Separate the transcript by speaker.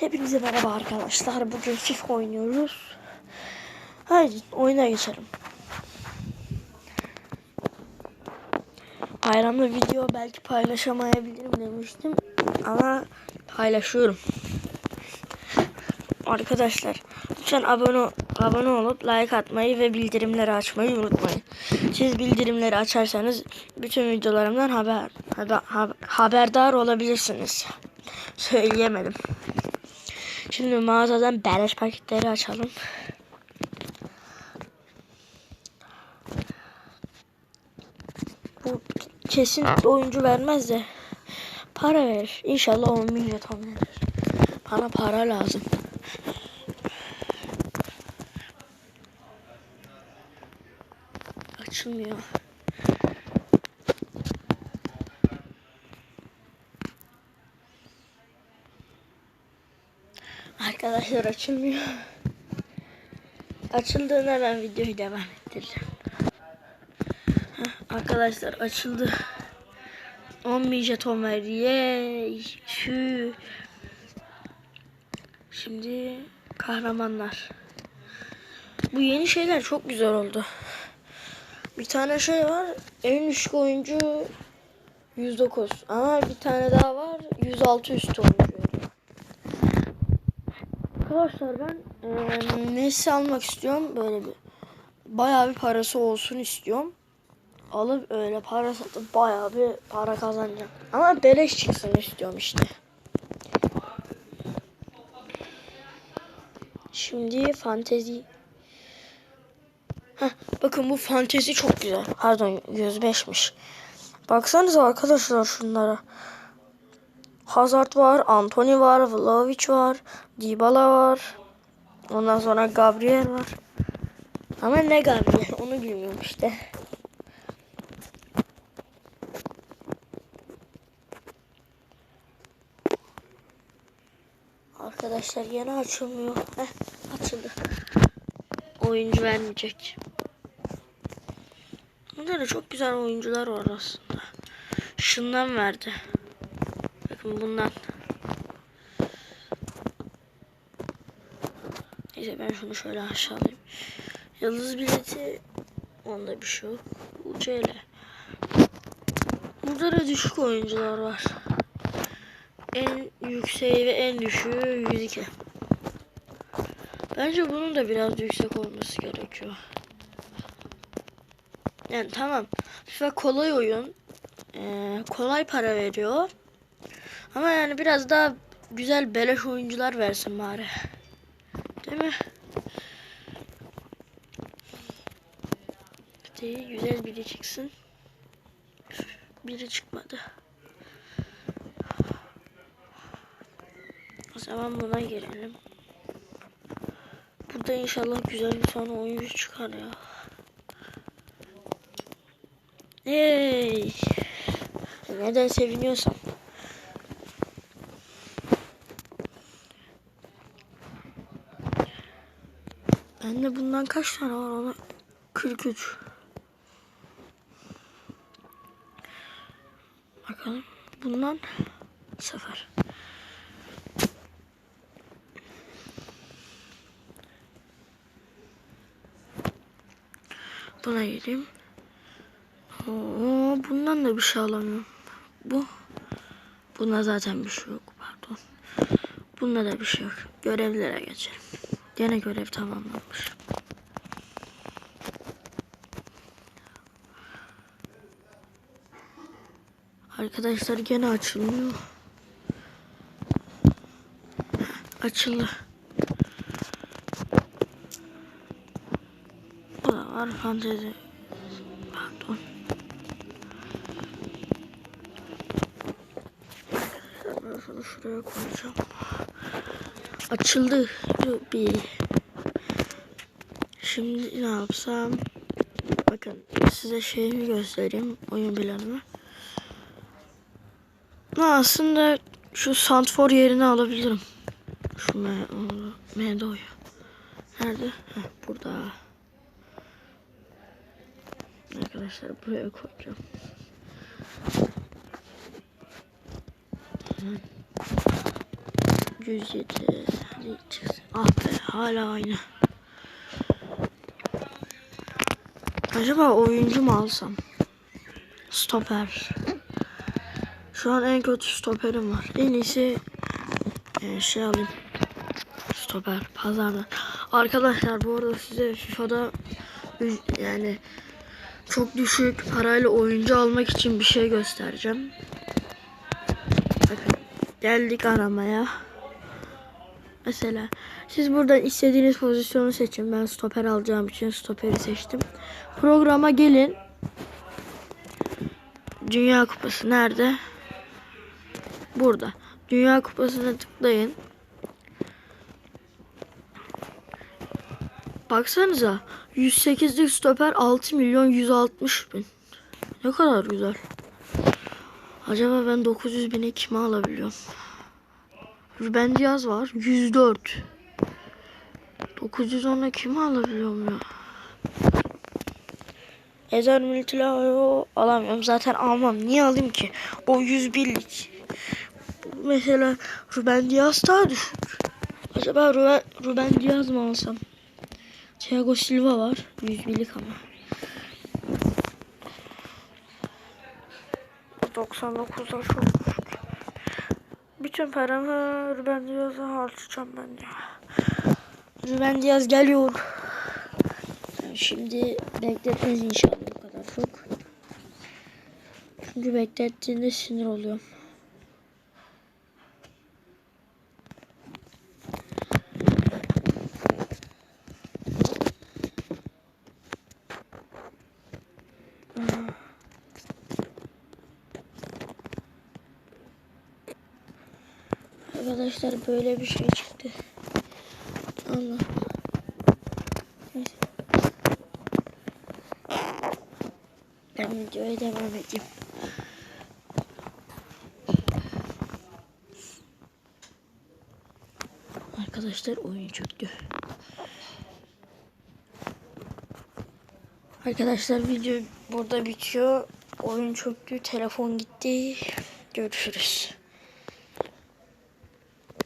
Speaker 1: Hepinize merhaba arkadaşlar. Bugün FIFA oynuyoruz. Haydi oyuna geçelim. Bayramda video belki paylaşamayabilirim demiştim. Ama paylaşıyorum. Arkadaşlar lütfen abone abone olup like atmayı ve bildirimleri açmayı unutmayın. Siz bildirimleri açarsanız bütün videolarımdan haber, haber haber- haberdar olabilirsiniz. Söyleyemedim. Şimdi mağazadan beleş paketleri açalım. Bu kesin oyuncu vermez de para verir. İnşallah 10 milyon verir. Bana para lazım. Açılmıyor. Arkadaşlar açılmıyor. Açıldığında ben videoyu devam ettireceğim. Heh, arkadaşlar açıldı. 10 bin jeton. Yey. Şu. Şimdi kahramanlar. Bu yeni şeyler çok güzel oldu. Bir tane şey var. En düşük oyuncu 109. Ama bir tane daha var. 106 üstü oyuncu. Arkadaşlar ben eee Messi almak istiyorum. Böyle bir bayağı bir parası olsun istiyorum. Alıp öyle para satıp bayağı bir para kazanacağım. Ama beleş çıksın istiyorum işte. Şimdi fantezi. Bakın bu fantezi çok güzel. Pardon 105'miş. Baksanıza arkadaşlar şunlara. Hazard var, Anthony var, Vlahovic var, Dybala var. Ondan sonra Gabriel var. Ama ne Gabriel onu bilmiyorum işte. Arkadaşlar yeni açılmıyor. Heh, açıldı. Oyuncu vermeyecek. Burada da çok güzel oyuncular var aslında. Şundan verdi. Bakın bundan. Neyse ben şunu şöyle aşağılayayım. Yıldız bileti onda bir şey yok. Uçayla. Burada da düşük oyuncular var. En yükseği ve en düşüğü 102. Bence bunun da biraz yüksek olması gerekiyor. Yani tamam. FIFA kolay oyun. Ee, kolay para veriyor. Ama yani biraz daha güzel beleş oyuncular versin bari. Değil mi? Hadi güzel biri çıksın. Biri çıkmadı. O zaman buna girelim. Burada inşallah güzel bir tane oyuncu çıkar ya. Hey! Neden seviniyorsam. Bende bundan kaç tane var ona? 43. Bakalım. Bundan sıfır. Buna gireyim. Oo, bundan da bir şey alamıyorum. Bu. Buna zaten bir şey yok. Pardon. Bunda da bir şey yok. Görevlere geçelim. Gene görev tamamlanmış. Arkadaşlar gene açılmıyor. Açıldı. Bu da var fantezi. Pardon. Arkadaşlar şuraya koyacağım. Açıldı. Bir. Şimdi ne yapsam? Bakın size şeyimi göstereyim. Oyun planımı. Aslında şu Santfor yerini alabilirim. Şu Me Medo'yu. Nerede? Heh, burada. Arkadaşlar buraya koyacağım. Hı. 107. Hadi çıksın. Ah be hala aynı. Acaba oyuncu mu alsam? Stoper. Şu an en kötü stoperim var. En iyisi e, şey alayım. Stoper pazardan. Arkadaşlar bu arada size FIFA'da yani çok düşük parayla oyuncu almak için bir şey göstereceğim. Bakın geldik aramaya. Mesela siz buradan istediğiniz pozisyonu seçin. Ben stoper alacağım için stoperi seçtim. Programa gelin. Dünya Kupası nerede? Burada. Dünya Kupası'na tıklayın. Baksanıza 108'lik stoper 6 milyon 160 bin. Ne kadar güzel. Acaba ben 900 bine kime alabiliyorum? Ruben Diaz var 104. 910'a kime alabiliyorum ya? Ezer Miltilao'yu alamıyorum. Zaten almam. Niye alayım ki? O 101'lik. Mesela Ruben Diaz daha düşük. Acaba Ruben, Ruben Diaz mı alsam? Thiago Silva var. 101'lik ama. 99'da çok düşük. Bütün paramı Ruben Diaz'a harcayacağım ben ya. Ruben Diaz geliyor. Şimdi bekletmez inşallah bu kadar çok. Çünkü beklettiğinde sinir oluyorum. Arkadaşlar böyle bir şey çıktı. Allah. Ben videoya devam edeyim. Arkadaşlar oyun çöktü. Arkadaşlar video burada bitiyor. Oyun çöktü. Telefon gitti. Görüşürüz.